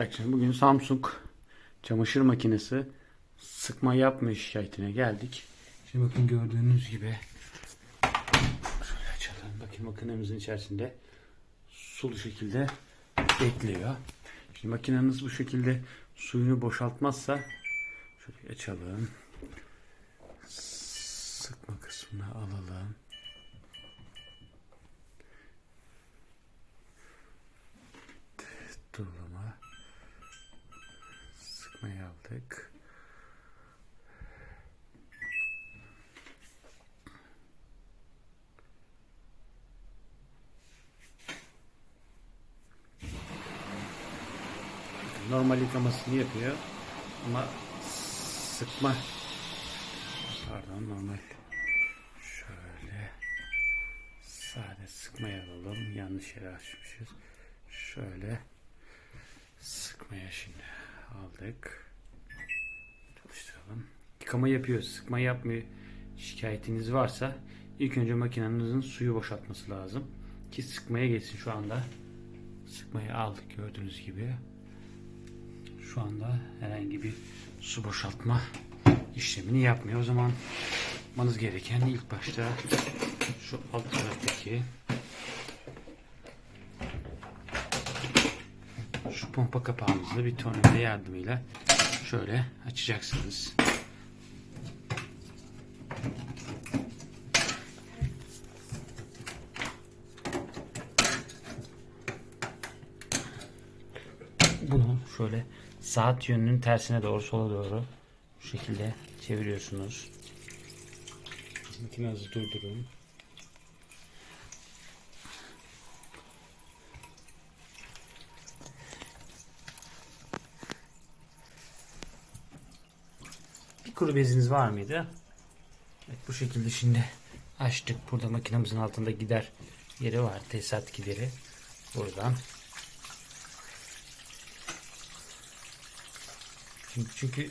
Arkadaşlar bugün Samsung çamaşır makinesi sıkma yapma şikayetine geldik. Şimdi bakın gördüğünüz gibi şöyle açalım. Bakın makinemizin içerisinde sulu şekilde bekliyor. Şimdi makineniz bu şekilde suyunu boşaltmazsa şöyle açalım. Sıkma kısmını alalım. Durulama. Sıkmayı aldık. Normal yıkamasını yapıyor ama sıkma. Pardon normal. Şöyle sade sıkmaya alalım. Yanlış yere açmışız. Şöyle sıkmaya şimdi aldık. Çalıştıralım. Yıkama yapıyor sıkma yapmıyor şikayetiniz varsa ilk önce makinenizin suyu boşaltması lazım. Ki sıkmaya geçsin şu anda. Sıkmayı aldık gördüğünüz gibi. Şu anda herhangi bir su boşaltma işlemini yapmıyor. O zaman yapmanız gereken ilk başta şu alt taraftaki şu pompa kapağımızı bir tornavida yardımıyla şöyle açacaksınız. Bunu şöyle saat yönünün tersine doğru sola doğru bu şekilde çeviriyorsunuz. Makinenizi durdurun. Kuru beziniz var mıydı? Evet, bu şekilde şimdi açtık. Burada makinemizin altında gider yeri var. Tesisat gideri. Buradan Çünkü, çünkü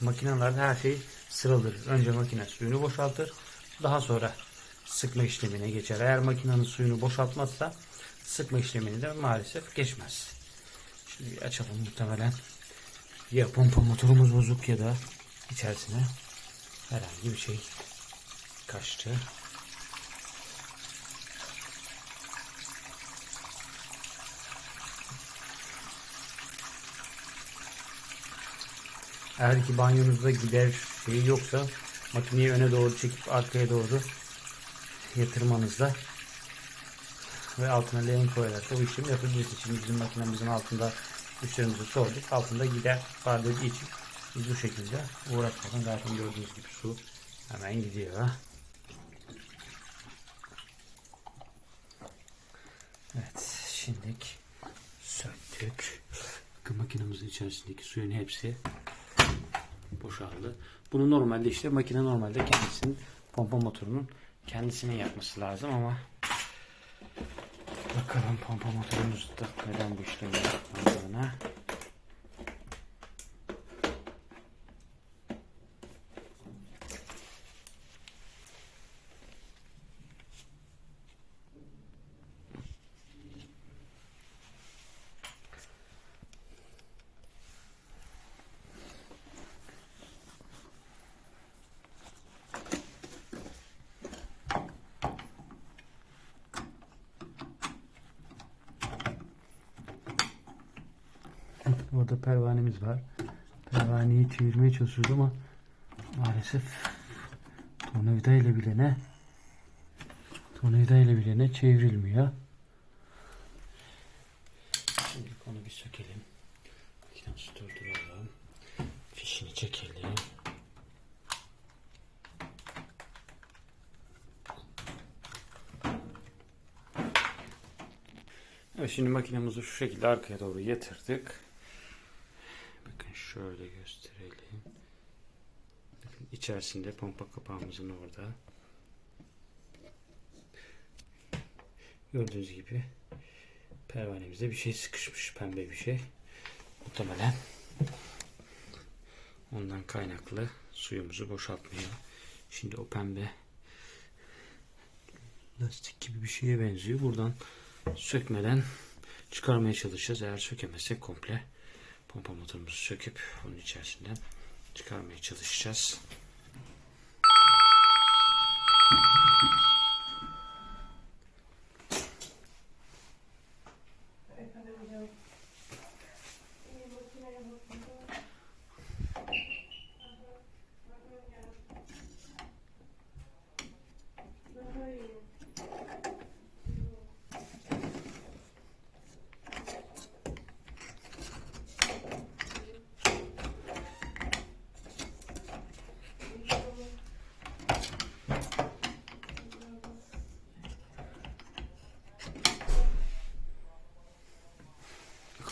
makinelerde her şey sıralıdır. Önce makine suyunu boşaltır. Daha sonra sıkma işlemine geçer. Eğer makinenin suyunu boşaltmazsa sıkma işlemini de maalesef geçmez. Şimdi açalım muhtemelen. Ya pompa motorumuz bozuk ya da içerisine herhangi bir şey kaçtı. Eğer ki banyonuzda gider şeyi yoksa makineyi öne doğru çekip arkaya doğru yatırmanızda ve altına leğen koyarak bu işlemi yapabilirsiniz. Şimdi bizim makinemizin altında müşterimize sorduk. Altında gider var dediği için biz bu şekilde uğraşmadan zaten gördüğünüz gibi su hemen gidiyor. Evet şimdilik söktük. Bakın makinemizin içerisindeki suyun hepsi boşaldı. Bunu normalde işte makine normalde kendisinin pompa motorunun kendisinin yapması lazım ama bakalım pompa motorumuzda neden bu işlemi yapmadığına. Orada pervanemiz var. Pervaneyi çevirmeye çalışıyoruz ama maalesef tornavida ile bile ne tornavida ile bile ne çevrilmiyor. Şimdi onu bir sökelim. Makinemizi durduralım. Fişini çekelim. Evet şimdi makinemizi şu şekilde arkaya doğru yatırdık. Şöyle gösterelim. Bakın içerisinde pompa kapağımızın orada. Gördüğünüz gibi pervanemizde bir şey sıkışmış pembe bir şey. Muhtemelen ondan kaynaklı suyumuzu boşaltmıyor. Şimdi o pembe lastik gibi bir şeye benziyor. Buradan sökmeden çıkarmaya çalışacağız. Eğer sökemezsek komple pompa motorumuzu söküp onun içerisinden çıkarmaya çalışacağız.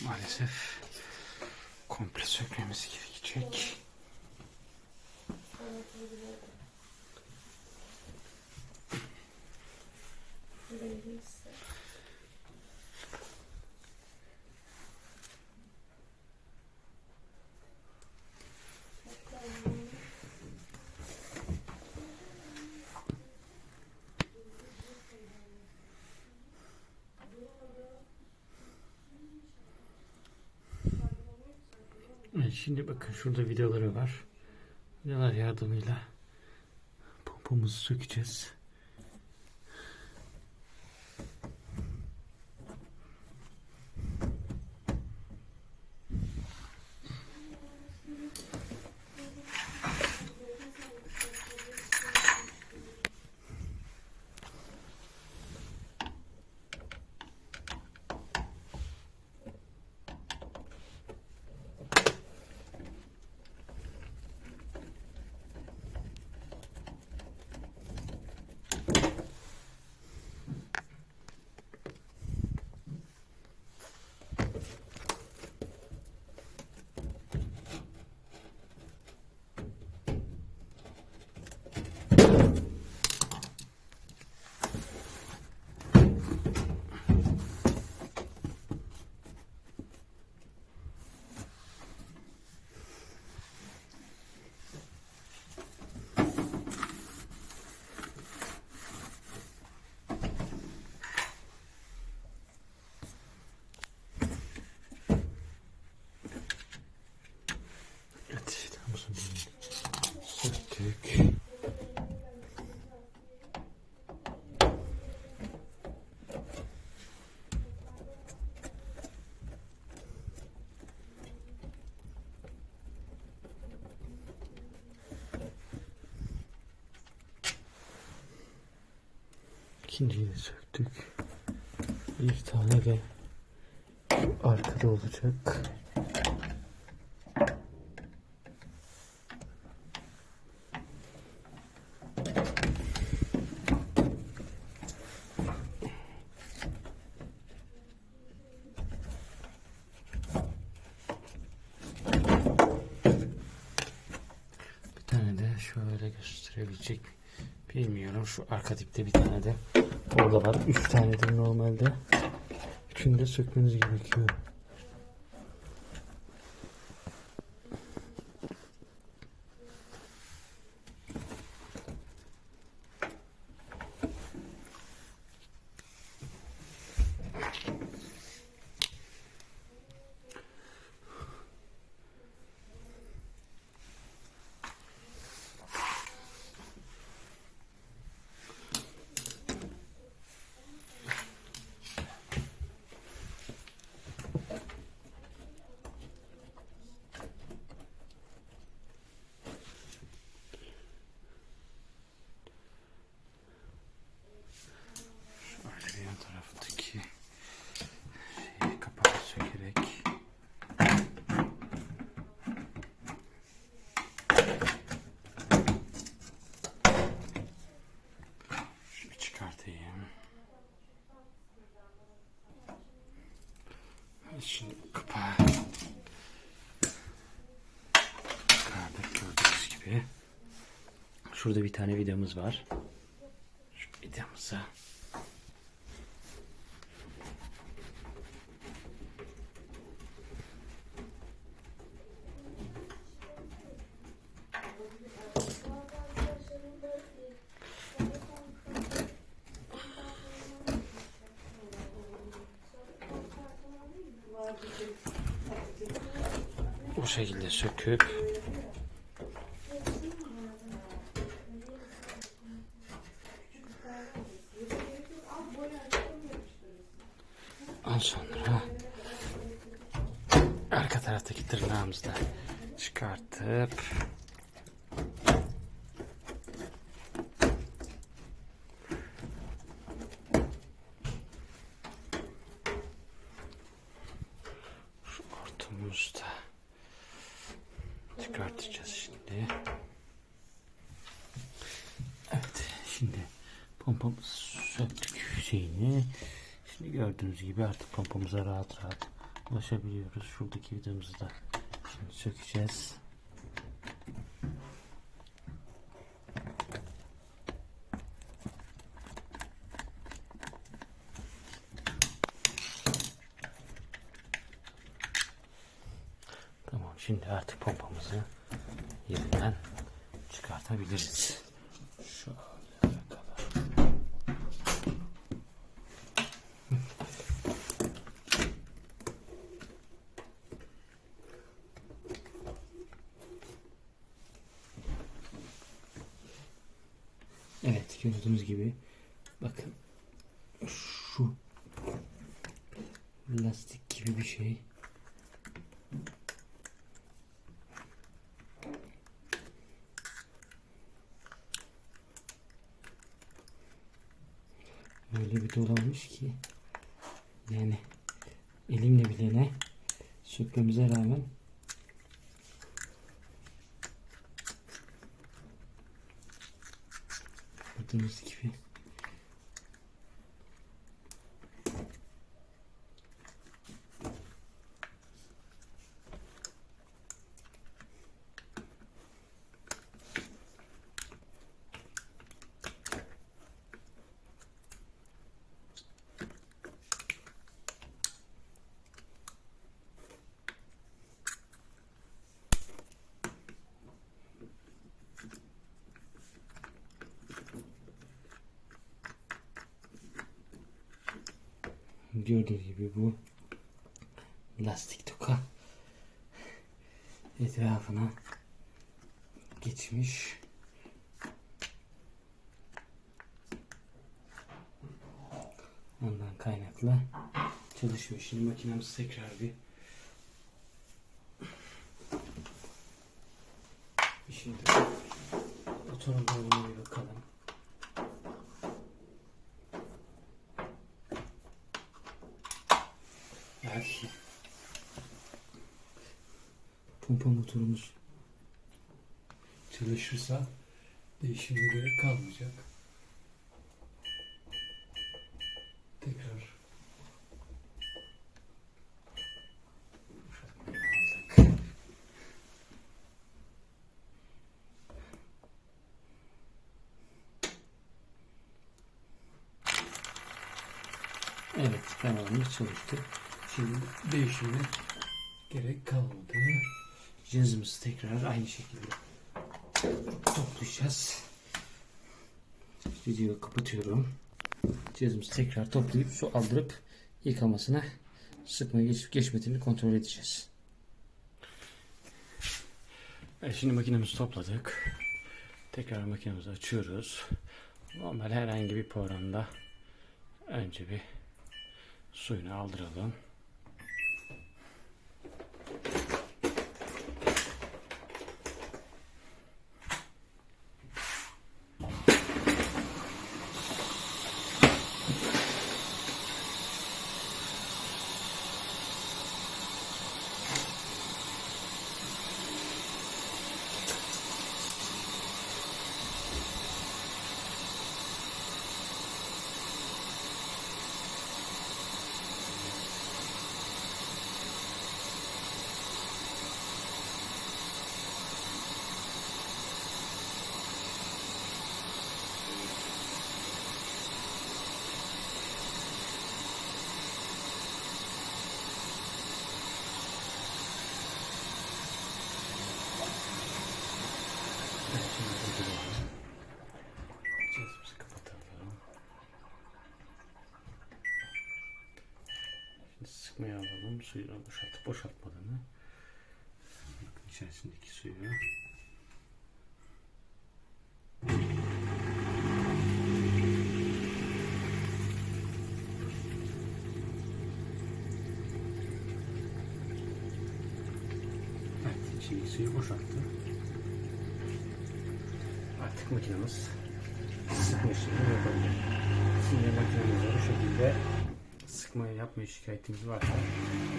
Maalesef komple sökmemiz gerekecek. Evet, şimdi bakın şurada vidaları var. Vidalar yardımıyla pompamızı sökeceğiz. Evet, vidamızı söktük. İkinciyi de söktük. Bir tane de arkada olacak. Bir tane de şöyle gösterebilecek bilmiyorum. Şu arka dipte bir tane de orada var. Üç tanedir normalde. Üçünü de sökmeniz gerekiyor. Şurada bir tane vidamız var. Şu vidamıza bu şekilde söküp pompamızı söktük şeyini. Şimdi gördüğünüz gibi artık pompamıza rahat rahat ulaşabiliyoruz. Şuradaki vidamızı da şimdi sökeceğiz. Tamam şimdi artık pompamızı yerinden çıkartabiliriz. Evet gördüğünüz gibi bakın şu lastik gibi bir şey. Öyle bir dolamış ki yani elimle bile ne sökmemize rağmen gördüğünüz gibi Gördüğünüz gibi bu lastik toka etrafına geçmiş. Ondan kaynaklı çalışıyor. Şimdi makinemiz tekrar bir Şimdi motorun bölümüne bir bakalım. Belki pompa motorumuz çalışırsa değişime gerek kalmayacak. Tekrar. Evet, kanalımız çalıştı. Şimdi değişime gerek kalmadı. Cihazımızı tekrar aynı şekilde toplayacağız. Videoyu kapatıyorum. Cihazımızı tekrar toplayıp su aldırıp yıkamasına sıkma geçip geçmediğini kontrol edeceğiz. Evet, şimdi makinemizi topladık. Tekrar makinemizi açıyoruz. Normal herhangi bir programda önce bir suyunu aldıralım. Evet, şimdi durduruyorum. Cihazımızı kapatalım. Şimdi sıkmaya alalım. Suyunu boşaltıp boşaltmadığını. içerisindeki suyu. Evet, içindeki suyu boşalttı. Artık makinamız sıkma işlemini yapabilir. Sizin makinenizde bu şekilde sıkmayı yapmaya şikayetiniz varsa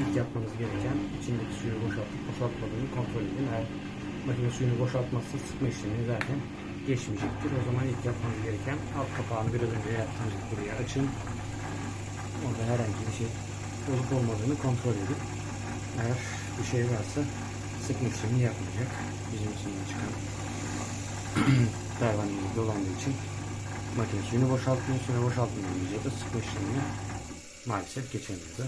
ilk yapmanız gereken içindeki suyu boşaltıp boşaltmadığını kontrol edin. Eğer makine suyunu boşaltmazsa sıkma işlemini zaten geçmeyecektir. O zaman ilk yapmanız gereken alt kapağını biraz önce yaptığınız buraya açın. Orada herhangi bir şey olup olmadığını kontrol edin. Eğer bir şey varsa sıkma işlemi yapmayacak. Bizim içinden çıkan pervanemiz dolandığı için makine suyunu boşaltmıyor. Suyunu boşaltmayınca da sıkma işlemini maalesef geçemiyordu.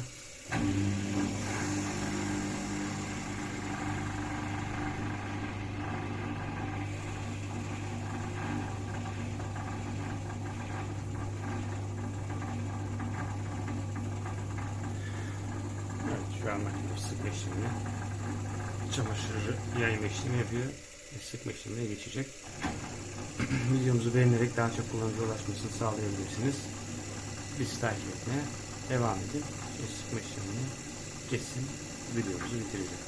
Şu an makine sıkma işlemini çamaşır yayma işlemi yapıyor. Ve sıkma işlemine geçecek. Videomuzu beğenerek daha çok kullanıcı ulaşmasını sağlayabilirsiniz. Bizi takip etmeye devam edin. Ve sıkma işlemini geçsin. Videomuzu bitireceğiz.